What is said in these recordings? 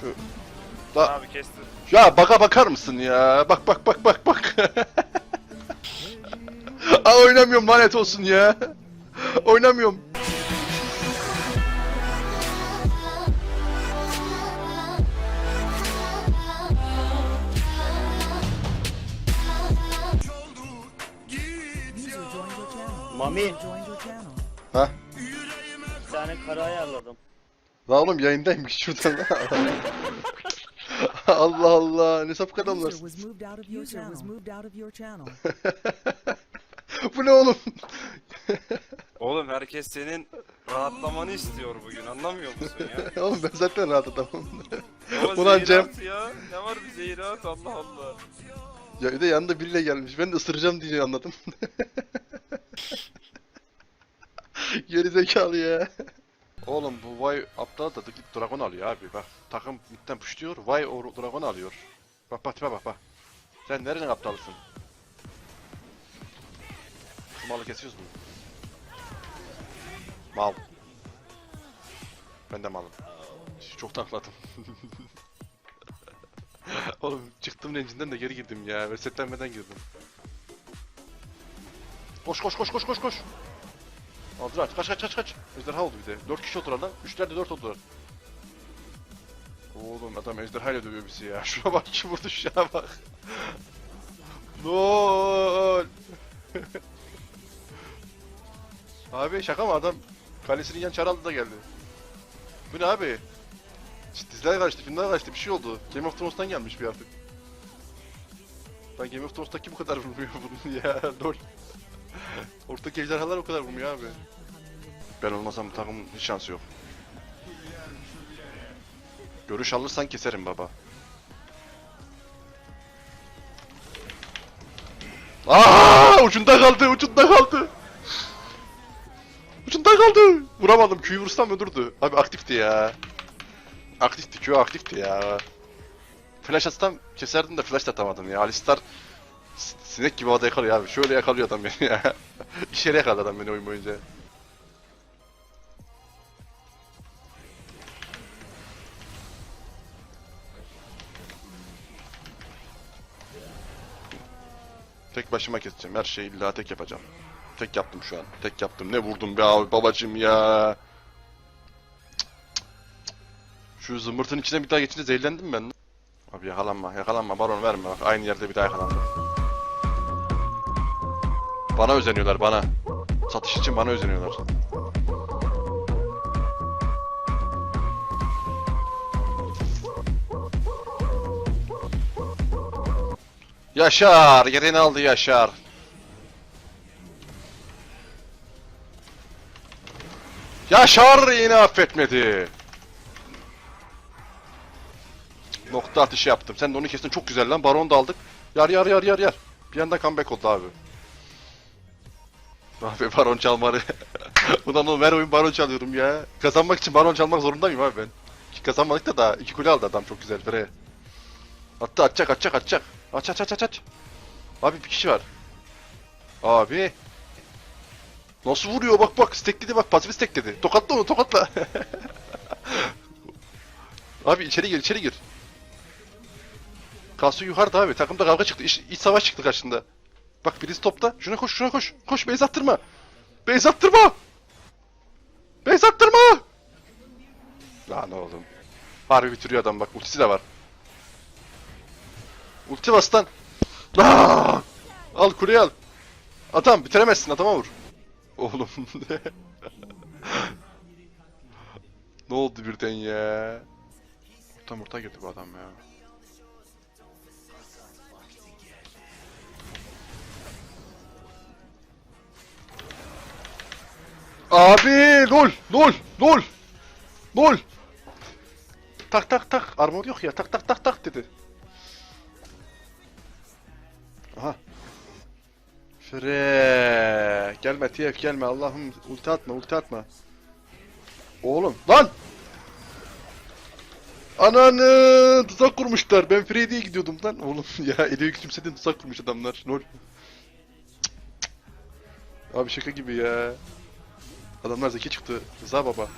Şu da Abi kesti. ya baka bakar mısın ya? Bak bak bak bak bak. Aa oynamıyorum lanet olsun ya. Oynamıyorum. Mami Ha? bir tane kara ayarladım. La oğlum yayındaymış şuradan. Allah Allah ne sapık adamlar. Bu ne oğlum? Oğlum herkes senin rahatlamanı istiyor bugün anlamıyor musun ya? oğlum ben zaten rahat adamım. Ama Ulan zehir Cem. at ya. Ne var bir zehir at Allah Allah. ya bir de yanında biriyle gelmiş. Ben de ısıracağım diye anladım. Geri zekalı ya. Oğlum bu Vay aptal da git dragon alıyor abi bak. Takım midden puşluyor. Vay o dragon alıyor. Bak bak bak bak. Sen nerenin aptalısın? Şu malı kesiyoruz mu? Mal. Ben de malım. Çok takladım. Oğlum çıktım rencinden de geri girdim ya. Resetlenmeden girdim. Koş koş koş koş koş koş. Aldılar. Kaç kaç kaç kaç. Ejderha oldu bir de. 4 kişi oturan lan. 3'ler de 4 oldular. Oğlum adam ejderha ile dövüyor bizi ya. Şuna bak şu vurdu şuna bak. Lol. abi şaka mı adam kalesinin yan çaraldı da geldi. Bu ne abi? İşte Dizler kaçtı, filmler kaçtı, bir şey oldu. Game of Thrones'tan gelmiş bir artık. Ben Game of Thrones'taki bu kadar vurmuyor bunu ya, lol. Ortadaki ejderhalar o kadar vurmuyor abi. Ben olmasam bu takımın hiç şansı yok. Görüş alırsan keserim baba. Aa, ucunda kaldı, ucunda kaldı. Ucunda kaldı. Vuramadım, Q'yu vursam öldürdü. Abi aktifti ya. Aktifti, Q aktifti ya. Flash atsam keserdim de flash atamadım ya. Alistar sinek gibi havada yakalıyor abi. Şöyle yakalıyor adam beni ya. İş yere yakaladı adam beni oyun boyunca. Tek başıma keseceğim. Her şeyi illa tek yapacağım. Tek yaptım şu an. Tek yaptım. Ne vurdum be abi babacım ya. Şu zımbırtın içine bir daha geçince zehirlendim ben. Abi yakalanma, yakalanma. Baron verme bak. Aynı yerde bir daha yakalandım. Bana özeniyorlar bana. Satış için bana özeniyorlar. Yaşar, yerini aldı Yaşar. Yaşar yine affetmedi. Nokta atışı yaptım. Sen de onu kestin çok güzel lan. Baron da aldık. Yar yar yar yar yar. Bir anda comeback oldu abi. Abi baron çalmarı. Ulan oğlum her oyun baron çalıyorum ya. Kazanmak için baron çalmak zorunda mıyım abi ben? Kazanmadık da daha iki kule aldı adam çok güzel Fere. Attı atacak atacak atacak. Aç aç aç aç aç. Abi bir kişi var. Abi. Nasıl vuruyor bak bak stackledi bak pasif stackledi. Tokatla onu tokatla. abi içeri gir içeri gir. Kasıyor yukarıda abi. Takımda kavga çıktı. İç, iç savaş çıktı karşında. Bak birisi topta. Şuna koş şuna koş. Koş base attırma. Base attırma. Base attırma. Lan oğlum. Harbi bitiriyor adam bak. Ultisi de var. Ulti bas lan. Aa! Al kuleyi al. Adam bitiremezsin adama vur. Oğlum. ne oldu birden ya? Orta murta girdi bu adam ya. Abi lol lol lol lol Tak tak tak armor yok ya tak tak tak tak dedi. Aha. Fre gelme TF gelme Allah'ım ulti atma ulti atma. Oğlum lan! Ananı tuzak kurmuşlar. Ben Frey diye gidiyordum lan. Oğlum ya eli küçümsedin tuzak kurmuş adamlar. Lol. Abi şaka gibi ya. Adamlar zeki çıktı. Za baba.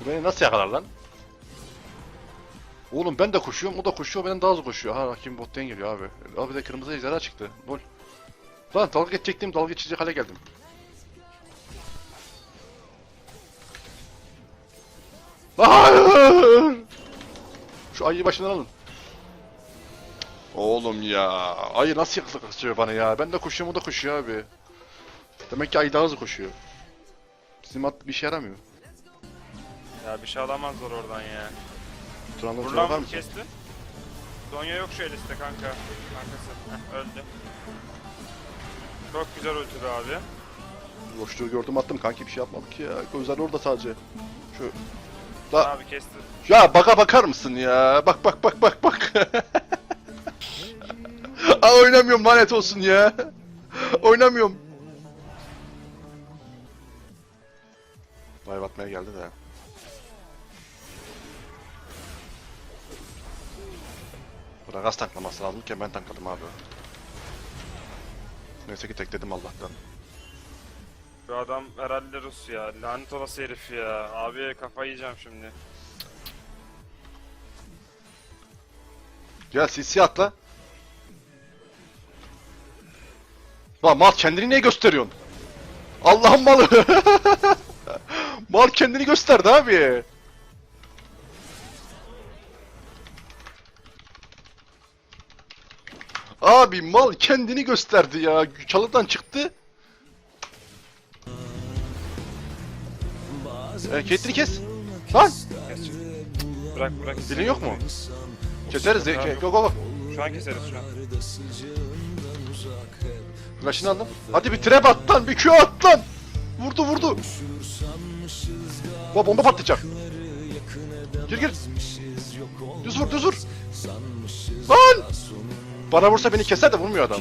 Bu beni nasıl yakalar lan? Oğlum ben de koşuyorum, o da koşuyor, benden daha hızlı koşuyor. Ha hakim bottan geliyor abi. Abi de kırmızı ejderha çıktı. Lol. Lan dalga geçecektim, dalga geçecek hale geldim. Hayır! Şu ayıyı başından alın. Oğlum ya, ayı nasıl yaklaşıyor bana ya? Ben de koşuyorum, o da koşuyor abi. Demek ki ayı daha hızlı koşuyor. Bizim at bir işe yaramıyor. Ya bir şey alamazlar oradan ya. Turan'da turan lan mı? kesti. Donya yok şu liste kanka. Kankası. Heh, öldü. Çok güzel be abi. Boşluğu gördüm attım kanki bir şey yapmadık ya. Gözler orada sadece. Şu. La, Abi kesti. ya baka bakar mısın ya? Bak bak bak bak bak. Aa oynamıyorum lanet olsun ya. oynamıyorum. Vay batmaya geldi de. Bragas tanklaması lazımken ben tankladım abi. Neyse ki tekledim Allah'tan. Şu adam herhalde Rus ya. Lanet olası herif ya. Abi kafayı yiyeceğim şimdi. Ya CC atla. Lan mal kendini niye gösteriyorsun? Allah'ın malı. mal kendini gösterdi abi. Abi mal kendini gösterdi ya. Çalıdan çıktı. E, Caitlyn'i kes. Lan! Kes. Bırak bırak. Dilin yok mu? Keseriz. Go go go. Şu an keseriz şu an. Flash'ını aldım. Hadi bir trap at lan, bir Q at lan. Vurdu vurdu. Bu bomba patlayacak. Gir gir. Düz vur düz vur. Lan! Bana vursa beni keser de vurmuyor adam.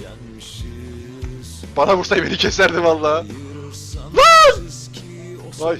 Bana vursa beni keserdi vallahi. Lan! Ay.